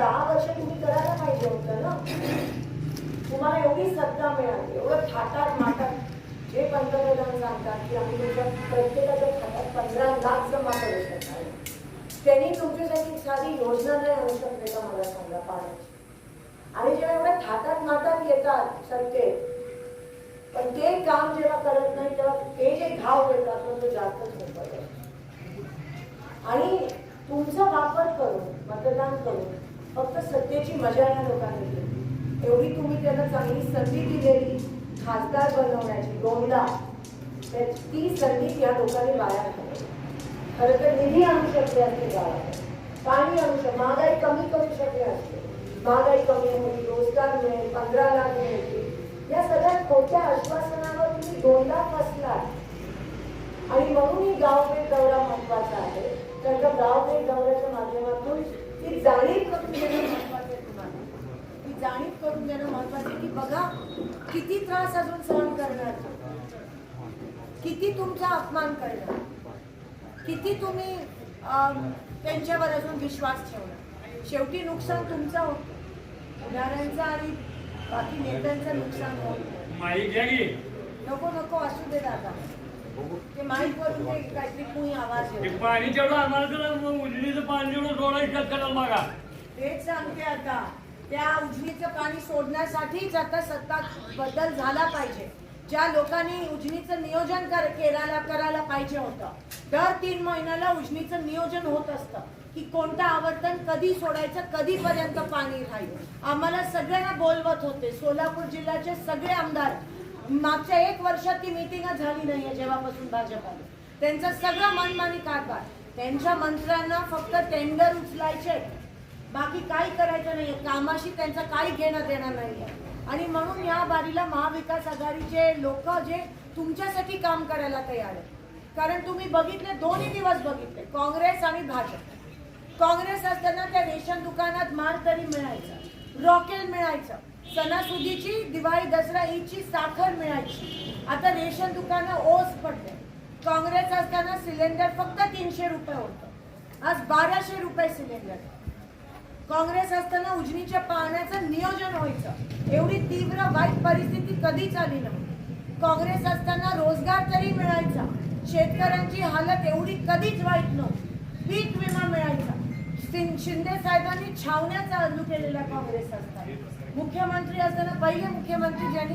दहा वर्ष तुम्ही करायला पाहिजे होतं ना? तुम्हाला एवढी सत्ता मिळाली एवढं थाटात माटात जे पंतप्रधान सांगतात की आम्ही तुमच्या प्रत्येकाच्या खात्यात पंधरा लाख जमा करू शकणार. त्यांनी तुमच्यासाठी साधी योजना नाही आणू शकते का मला सांगा पाण्याची? आणि जेव्हा एवढ्या थाटात माटात येतात सत्तेत पण ते काम जेव्हा करत नाही तेव्हा ते जे घाव घेतात मग तो जास्तच मोठा आणि तुमचा वापर करून मतदान करून फक्त सत्तेची मजा या लोकांनी घेतली एवढी तुम्ही त्यांना चांगली संधी दिलेली खासदार बनवण्याची दोनदा तर ती संधी या लोकांनी वाया घालवली. खरं तर निधी आणू शकले असते गावात. पाणी आणू शकते महागाई कमी करू शकले असते. महागाई कमी होईल रोजगार मिळेल पंधरा लाख मिळतील. या सगळ्या खोट्या आश्वासनावर तुम्ही दोनदा फसलात. आणि म्हणून ही गावभेट दौरा महत्त्वाचा आहे. कारण का गावभेट दौऱ्याच्या माध्यमातून ती जाणीव करून देणं महत्वाचं आहे तुम्हाला. ती जाणीव करून देणं महत्वाचं आहे की बघा किती त्रास अजून सहन करणार? किती तुमचा अपमान करणार? किती तुम्ही त्यांच्यावर अजून विश्वास ठेवणार? शेवटी नुकसान तुमचं होतं. उदाहरणचं आणि बाकी नेत्यांचं नुकसान होत. नको नको असू दे दादा. ते येतो पाणी जेवढं आम्हाला मग उजनीचं पाणी जेवढं मागा तेच सांगते आता. त्या उजनीचं पाणी सोडण्यासाठीच आता सत्ता बदल झाला पाहिजे. ज्या लोकांनी उजनीचं नियोजन कर करायला करायला पाहिजे होतं. दर तीन महिन्याला उजनीचं नियोजन होत असतं की कोणतं आवर्तन कधी सोडायचं कधीपर्यंत पाणी राहील. आम्हाला सगळ्यांना बोलवत होते. सोलापूर जिल्ह्याचे सगळे आमदार मागच्या एक वर्षात ती मिटिंगच झाली नाहीये जेव्हापासून भाजप आलं. त्यांचं सगळं मनमानी कारभार. त्यांच्या मंत्र्यांना फक्त टेंडर उचलायचे. बाकी काही करायचं नाहीये. कामाशी त्यांचं काही घेणं देणं नाहीये. आणि म्हणून या बारीला महाविकास आघाडीचे लोक जे तुमच्यासाठी काम करायला तयार आहेत. कारण तुम्ही बघितले दोन्ही दिवस बघितले काँग्रेस आणि भाजप. काँग्रेस असताना त्या रेशन दुकानात माल तरी मिळायचं. रॉकेल मिळायचं. सणासुदीची दिवाळी दसरा ईदची साखर मिळायची. आता रेशन दुकानं ओस पडले. काँग्रेस असताना सिलेंडर फक्त तीनशे रुपये होतं. आज बाराशे रुपये सिलेंडर. काँग्रेस असताना उजनीच्या पाण्याचं नियोजन व्हायचं. एवढी तीव्र वाईट परिस्थिती कधीच आली नव्हती. काँग्रेस असताना रोजगार तरी मिळायचा. शेतकऱ्यांची हालत एवढी कधीच वाईट नव्हती. पीक विमा मिळायचा. शिंदे साहेबांनी छावण्या चालू केलेल्या काँग्रेस असताना. मुख्यमंत्री असताना पहिले मुख्यमंत्री ज्यांनी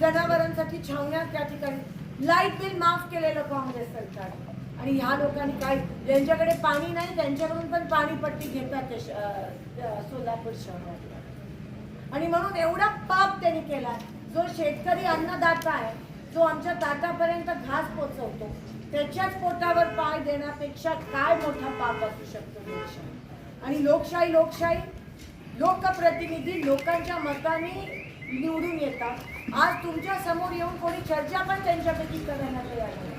जनावरांसाठी छावण्या त्या ठिकाणी लाइट बिल माफ केलेलं काँग्रेस सरकार. आणि ह्या लोकांनी काय ज्यांच्याकडे पाणी नाही त्यांच्याकडून पण पाणीपट्टी घेतात ते सोलापूर शहरात आणि म्हणून एवढा पाप त्यांनी केला. जो शेतकरी अन्नदाता आहे जो आमच्या ताटापर्यंत घास पोचवतो त्याच्याच पोटावर पाय देण्यापेक्षा काय मोठा पाप असू शकतो लोकशाही आणि लोकशाही लोकशाही लोकप्रतिनिधी लोकांच्या मताने निवडून येतात. आज तुमच्यासमोर येऊन कोणी चर्चा पण त्यांच्यापैकी करायला तयार नाही.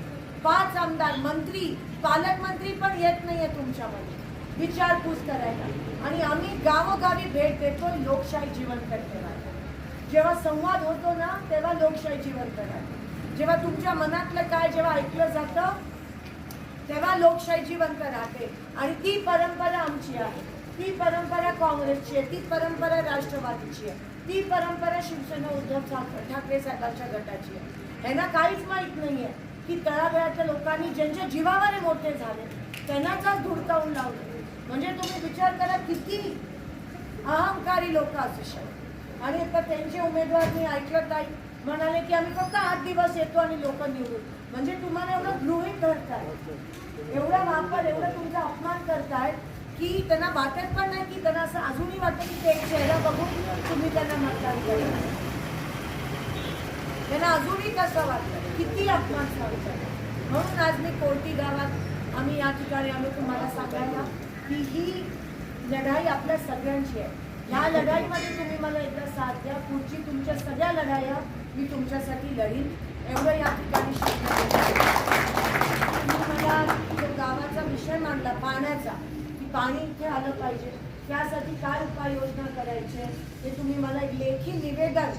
पाच आमदार मंत्री पालकमंत्री पण येत नाहीये तुमच्यामध्ये. विचारपूस करायला. आणि आम्ही गावोगावी भेट देतो लोकशाही जीवन ठेवायला. जेव्हा संवाद होतो ना तेव्हा लोकशाही जीवन राहते. जेव्हा तुमच्या मनातलं काय जेव्हा ऐकलं जातं तेव्हा लोकशाही जिवंत राहते. आणि ती परंपरा आमची आहे. ती परंपरा काँग्रेसची आहे ती परंपरा राष्ट्रवादीची आहे ती परंपरा शिवसेना उद्धव ठाकरे सरकारच्या गटाची आहे. यांना काहीच माहीत नाही आहे की तळागाळातल्या लोकांनी ज्यांच्या जीवावर मोठे झाले त्यांनाच आज धुडकावून लावले? म्हणजे तुम्ही विचार करा किती अहंकारी लोक असू शकतात. आणि आता त्यांचे उमेदवार मी ऐकलं ताई म्हणाले की आम्ही फक्त आठ दिवस येतो आणि लोक निवडून. म्हणजे तुम्हाला एवढं गृहित धरताय. एवढा वापर एवढा तुमचा अपमान करतायत की त्यांना वाटत पण नाही की त्यांना असं अजूनही वाटतं की ते एक चेहरा बघून तुम्ही त्यांना मतदान करा. त्यांना अजूनही कसं वाटतं. किती अपमान सहन म्हणून आज मी कोर्टी गावात आम्ही या ठिकाणी आम्ही तुम्हाला सांगायला की ही लढाई आपल्या सगळ्यांची आहे. ह्या लढाईमध्ये तुम्ही मला एकदा साथ द्या. पुढची तुमच्या सगळ्या लढाया मी तुमच्यासाठी लढीन. एवढं या ठिकाणी तुम्ही मला गावाचा विषय मांडला पाण्याचा पाणी इथे आलं पाहिजे. त्यासाठी काय उपाययोजना करायचे? ते तुम्ही मला एक लेखी निवेदन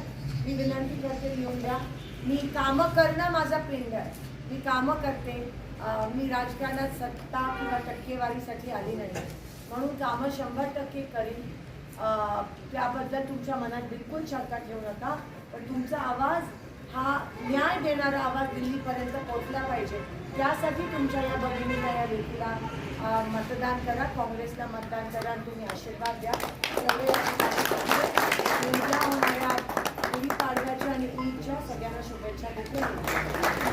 मी विनंती करते लिहून द्या. मी कामं करणं माझा पिंड आहे. मी कामं करते. मी राजकारणात सत्ता किंवा टक्केवारीसाठी आली नाही. म्हणून कामं शंभर टक्के करीन. त्याबद्दल तुमच्या मनात बिलकुल शंका ठेवू नका. पण तुमचा आवाज हा न्याय देणारा आवाज दिल्लीपर्यंत पोहोचला पाहिजे. त्यासाठी तुमच्या या बहिणीला या लेखीला मतदान करा काँग्रेसला मतदान करा तुम्ही आशीर्वाद द्या. सगळे उद्या होणाऱ्या पाडव्याच्या आणि ईदच्या सगळ्यांना शुभेच्छा देते.